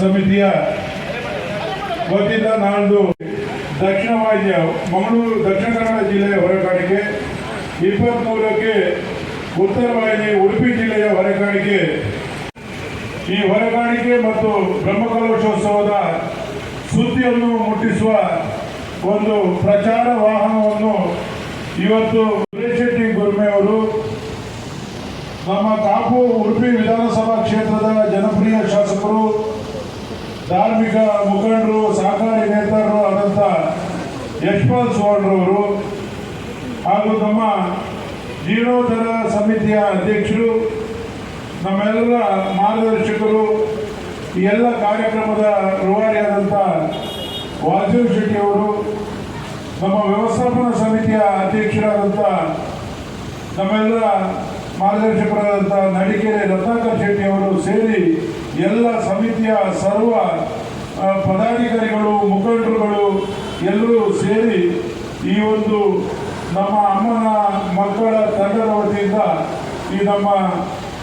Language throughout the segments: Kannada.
ಸಮಿತಿಯ ವತಿಯಿಂದ ನಾಳ್ದು ದಕ್ಷಿಣ ವಾಹಿನಿಯ ಮಂಗಳೂರು ದಕ್ಷಿಣ ಕನ್ನಡ ಜಿಲ್ಲೆಯ ಹೊರಗಾಣಿಕೆ ಇಪ್ಪತ್ತ್ಮೂರಕ್ಕೆ ಉತ್ತರ ವಾಹಿನಿ ಉಡುಪಿ ಜಿಲ್ಲೆಯ ಹೊರಗಾಣಿಕೆ ಈ ಹೊರಗಾಣಿಕೆ ಮತ್ತು ಬ್ರಹ್ಮಕಲೋತ್ಸವದ ಸುದ್ದಿಯನ್ನು ಮುಟ್ಟಿಸುವ ಒಂದು ಪ್ರಚಾರ ವಾಹನವನ್ನು ಇವತ್ತು ಸುರೇಶ್ ಶೆಟ್ಟಿ ಗುರ್ಮೆ ಅವರು ನಮ್ಮ ಕಾಪು ಉಡುಪಿ ವಿಧಾನಸಭಾ ಕ್ಷೇತ್ರದ ಜನಪ್ರಿಯ ಶಾಸಕರು, ಧಾರ್ಮಿಕ ಮುಖಂಡರು, ಸಹಕಾರಿ ನೇತಾರರು ಆದಂಥ ಯಶ್ಪಾಲ್ ಸುವರ್ಣರವರು ಹಾಗೂ ನಮ್ಮ ಜೀರ್ಣೋದ್ಧಾರ ಸಮಿತಿಯ ಅಧ್ಯಕ್ಷರು ನಮ್ಮೆಲ್ಲರ ಮಾರ್ಗದರ್ಶಕರು, ಈ ಎಲ್ಲ ಕಾರ್ಯಕ್ರಮದ ರೂವಾರಿಯಾದಂಥ ವಾಜೀವ್ ಶೆಟ್ಟಿ ಅವರು, ನಮ್ಮ ವ್ಯವಸ್ಥಾಪನಾ ಸಮಿತಿಯ ಅಧ್ಯಕ್ಷರಾದಂಥ ನಮ್ಮೆಲ್ಲರ ಮಾರ್ಗದರ್ಶಕರಾದಂಥ ನಡಿಕೆರೆ ರತ್ನಾಕರ್ ಶೆಟ್ಟಿ ಅವರು ಸೇರಿ ಎಲ್ಲ ಸಮಿತಿಯ ಸರ್ವ ಪದಾಧಿಕಾರಿಗಳು, ಮುಖಂಡರುಗಳು ಎಲ್ಲರೂ ಸೇರಿ ಈ ಒಂದು ನಮ್ಮ ಅಮ್ಮನ ಮಕ್ಕಳ ತಂಡದ ವತಿಯಿಂದ ಈ ನಮ್ಮ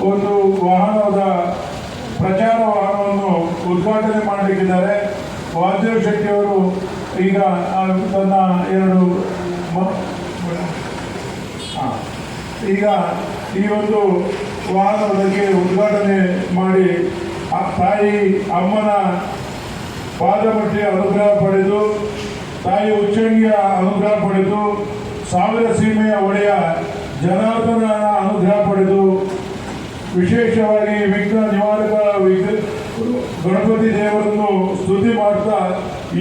ಒಂದು ವಾಹನದ ಪ್ರಚಾರ ವಾಹನವನ್ನು ಉದ್ಘಾಟನೆ ಮಾಡಲಿಕ್ಕಿದ್ದಾರೆ ವಾಸುದೇವ್ ಶೆಟ್ಟಿಯವರು ಈಗ ತನ್ನ ಎರಡು. ಈಗ ಈ ಒಂದು ವಾಹನದ ಉದ್ಘಾಟನೆ ಮಾಡಿ, ಆ ತಾಯಿ ಅಮ್ಮನ ಪಾದಮಟ್ಟಿ ಅನುಗ್ರಹ ಪಡೆದು, ತಾಯಿ ಉಚ್ಚಂಗಿಯ ಅನುಗ್ರಹ ಪಡೆದು, ಸಾವಿರ ಸೀಮೆಯ ಒಡೆಯ ಜನಾರ್ದನ ಅನುಗ್ರಹ ಪಡೆದು, ವಿಶೇಷವಾಗಿ ವಿಘ್ನ ನಿವಾರಕ ಗಣಪತಿ ದೇವರನ್ನು ಸ್ತುತಿ ಮಾಡ್ತಾ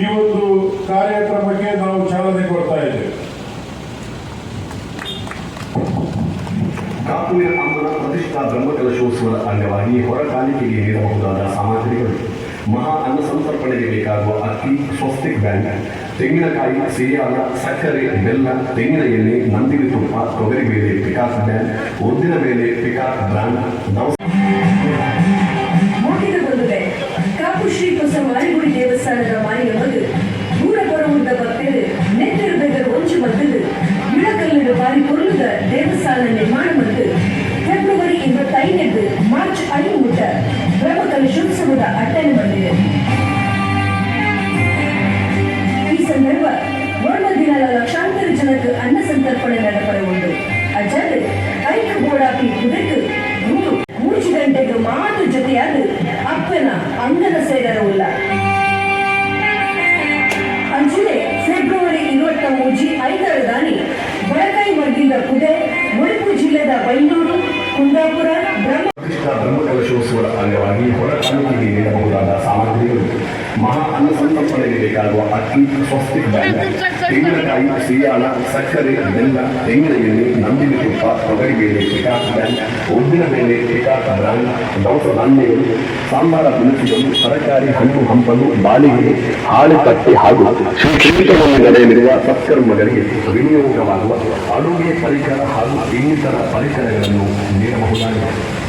ಈ ಒಂದು ಕಾರ್ಯಕ್ರಮಕ್ಕೆ ನಾವು ಚಾಲನೆ ಗಣೇಶೋತ್ಸವದ ಅಂಗವಾಗಿ ಹೊರಕಾಲಿಕೆಗೆ ನೀಡಬಹುದಾದ ಸಾಮಗ್ರಿಗಳು ಮಹಾ ಅನ್ನ ಸಂತರ್ಪಣೆಗೆ ಬೇಕಾಗುವ ಅಕ್ಕಿ ಸ್ವಸ್ತಿಕ್ ಬ್ಯಾಂಕ್ ತೆಂಗಿನಕಾಯಿ ಸಿರಿಯಾದ ಸಕ್ಕರೆ ಬೆಲ್ಲ ತೆಂಗಿನ ಎಣ್ಣೆ ನಂದಿನಿ ತುಪ್ಪ ತೊಗರಿ ಬೇಳೆ ಪಿಕಾಸ್ ಬ್ಯಾಂಕ್ ಉದ್ದಿನ ಬೇಳೆ ಪಿಕಾಸ್ ಬ್ರಾಂಡ್ ದವಸ ಕಾಪು ಶ್ರೀ ಹೊಸ ಮಾರಿಗುಡಿ ದೇವಸ್ಥಾನದ ಮಾರಿಯ ಮದು ದೂರ ಬರುವುದ ಭಕ್ತರು ನೆಟ್ಟಿರುವುದರ ಒಂಚು ಮದ್ದು ಇಳಕಲ್ಲನ್ನು ಬಾರಿ ಕೊಲ್ಲುದ ದೇವಸ್ಥಾನ ನಿರ್ಮಾಣ ಮತ್ತು ಇಪ್ಪತ್ತೈದಕ್ಕೆ ಮಾರ್ಚ್ ಐದು ಮುಟ್ಟ ಬ್ರಹ್ಮಕಲಶೋತ್ಸವದ ಅಟ್ಟಣೆ ಬಂದಿದೆ ಕುಂದಾಪುರ ಬ್ರಹ್ಮ ಪ್ರತಿಷ್ಠಾ ಬ್ರಹ್ಮಕಲಶೋತ್ಸವದ ಅಂಗವಾಗಿ ಹೊರಕಾಲಿಕೆಗೆ ನೀಡಬಹುದಾದ ಸಾಮಗ್ರಿಗಳು ಮಹಾ ಅನ್ನ ಸಂತರ್ಪಣೆಗೆ ಬೇಕಾಗುವ ಅಕ್ಕಿ ಸ್ವಸ್ತಿಕ್ ತೆಂಗಿನಕಾಯಿ ಸಿರಿಯಾಳ ಸಕ್ಕರೆ ಬೆಲ್ಲ ತೆಂಗಿನ ಎಣ್ಣೆ ನಂದಿನ ತುಪ್ಪ ತೊಗರಿಬೇಳೆ ಪಿಕಾಸ್ ಬ್ಯಾಂಕ್ ಉದ್ದಿನ ಬೇಳೆ ಪಿಕಾಸ್ ಬ್ರಾಂಡ್ ದವಸ ಧಾನ್ಯಗಳು ಸಾಂಬಾರ ದಿನಸಿಗಳು ತರಕಾರಿ ಹಣ್ಣು ಹಂಪಲು ಬಾಳಿಗೆ ಹಾಳು ಕಟ್ಟಿ ಹಾಗೂ ಶಿಕ್ಷಣವನ್ನು ನಡೆಯಲಿರುವ ಸತ್ಕರ್ಮಗಳಿಗೆ ವಿನಿಯೋಗವಾಗುವ ಅಡುಗೆ ಪರಿಕರ ಹಾಗೂ ಇನ್ನಿತರ ಪರಿಕರಗಳನ್ನು ನೀಡಬಹುದಾಗಿದೆ